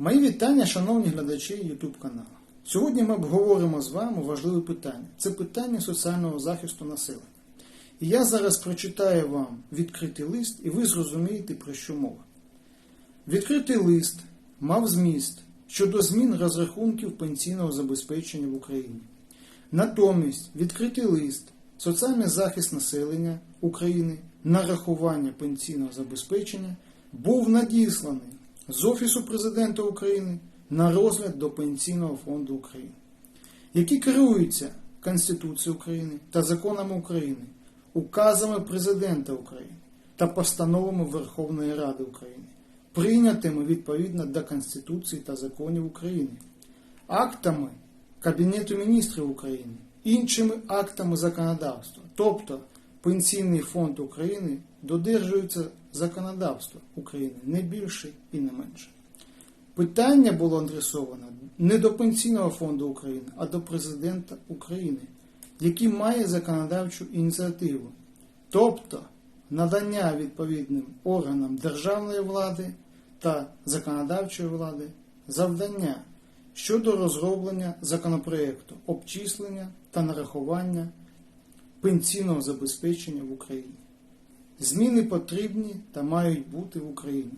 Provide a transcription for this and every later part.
Мої вітання, шановні глядачі YouTube каналу. Сьогодні ми обговоримо з вами важливе питання. Це питання соціального захисту населення. І я зараз прочитаю вам відкритий лист, і ви зрозумієте, про що мова. Відкритий лист мав зміст щодо змін розрахунків пенсійного забезпечення в Україні. Натомість відкритий лист Соціальний захист населення України нарахування пенсійного забезпечення був надісланий з Офісу президента України на розгляд до Пенсійного фонду України, які керуються Конституцією України та законами України, указами Президента України та постановами Верховної Ради України, прийнятими відповідно до Конституції та законів України, актами Кабінету міністрів України, іншими актами законодавства, тобто Пенсійний фонд України додержується законодавства України не більше і не менше. Питання було адресовано не до Пенсійного фонду України, а до Президента України, який має законодавчу ініціативу, тобто надання відповідним органам державної влади та законодавчої влади завдання щодо розроблення законопроекту, обчислення та нарахування пенсійного забезпечення в Україні. Зміни потрібні та мають бути в Україні.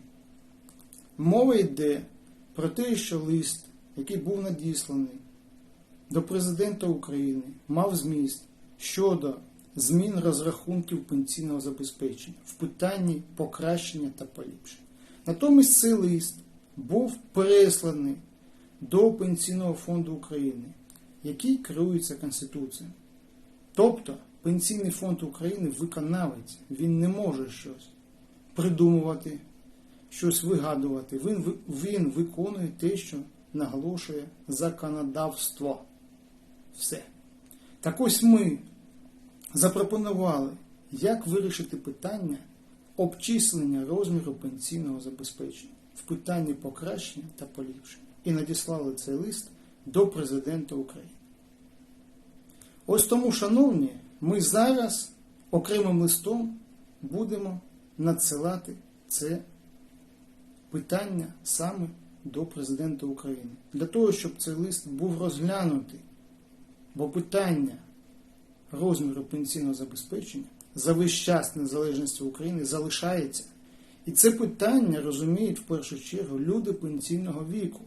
Мова йде про те, що лист, який був надісланий до Президента України, мав зміст щодо змін розрахунків пенсійного забезпечення в питанні покращення та поліпшення. Натомість цей лист був пересланий до Пенсійного фонду України, який керується Конституцією. Тобто Пенсійний фонд України виконавець, він не може щось придумувати, щось вигадувати. Він, він виконує те, що наголошує законодавство. Все. Так ось ми запропонували, як вирішити питання обчислення розміру пенсійного забезпечення в питанні покращення та поліпшення. І надіслали цей лист до Президента України. Ось тому, шановні, ми зараз окремим листом будемо надсилати це питання саме до Президента України. Для того, щоб цей лист був розглянутий. Бо питання розміру пенсійного забезпечення за весь час незалежності України залишається. І це питання розуміють в першу чергу люди пенсійного віку,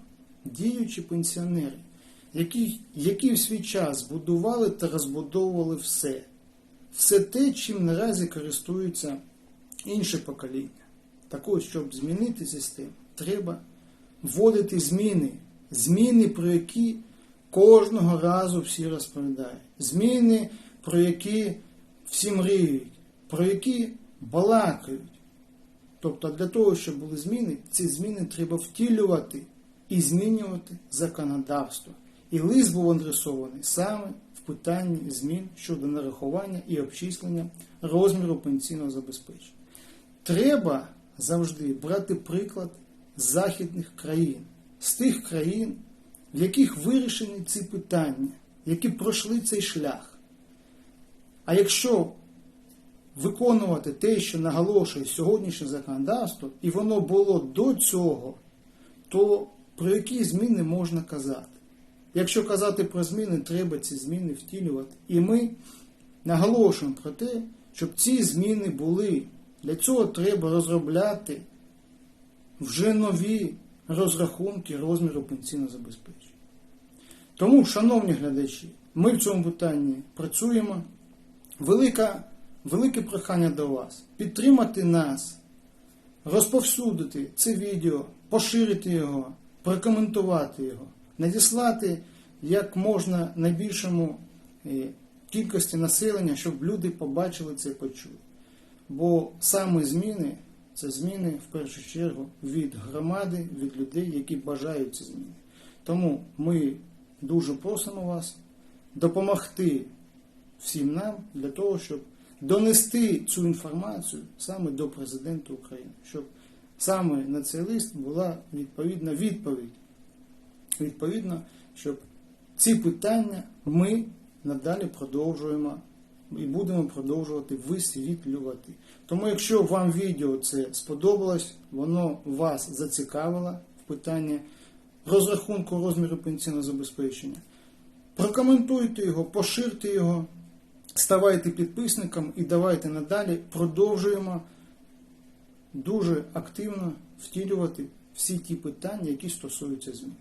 діючі пенсіонери які, які в свій час будували та розбудовували все. Все те, чим наразі користуються інші покоління. Так ось, щоб змінити систему, треба вводити зміни. Зміни, про які кожного разу всі розповідають. Зміни, про які всі мріють, про які балакають. Тобто для того, щоб були зміни, ці зміни треба втілювати і змінювати законодавство. І лист був адресований саме в питанні змін щодо нарахування і обчислення розміру пенсійного забезпечення. Треба завжди брати приклад західних країн, з тих країн, в яких вирішені ці питання, які пройшли цей шлях. А якщо виконувати те, що наголошує сьогоднішнє законодавство, і воно було до цього, то про які зміни можна казати? Якщо казати про зміни, треба ці зміни втілювати. І ми наголошуємо про те, щоб ці зміни були. Для цього треба розробляти вже нові розрахунки розміру пенсійного забезпечення. Тому, шановні глядачі, ми в цьому питанні працюємо. Велика, Велике прохання до вас підтримати нас, розповсюдити це відео, поширити його, прокоментувати його надіслати як можна найбільшому е, кількості населення, щоб люди побачили це і почули. Бо саме зміни це зміни в першу чергу від громади, від людей, які бажають ці зміни. Тому ми дуже просимо вас допомогти всім нам для того, щоб донести цю інформацію саме до президента України, щоб саме на цей лист була відповідна відповідь відповідно, щоб ці питання ми надалі продовжуємо і будемо продовжувати висвітлювати. Тому, якщо вам відео це сподобалось, воно вас зацікавило в питанні розрахунку розміру пенсійного забезпечення. Прокоментуйте його, поширте його, ставайте підписником і давайте надалі продовжуємо дуже активно втілювати всі ті питання, які стосуються змін.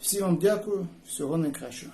Всім вам дякую, всього найкращого.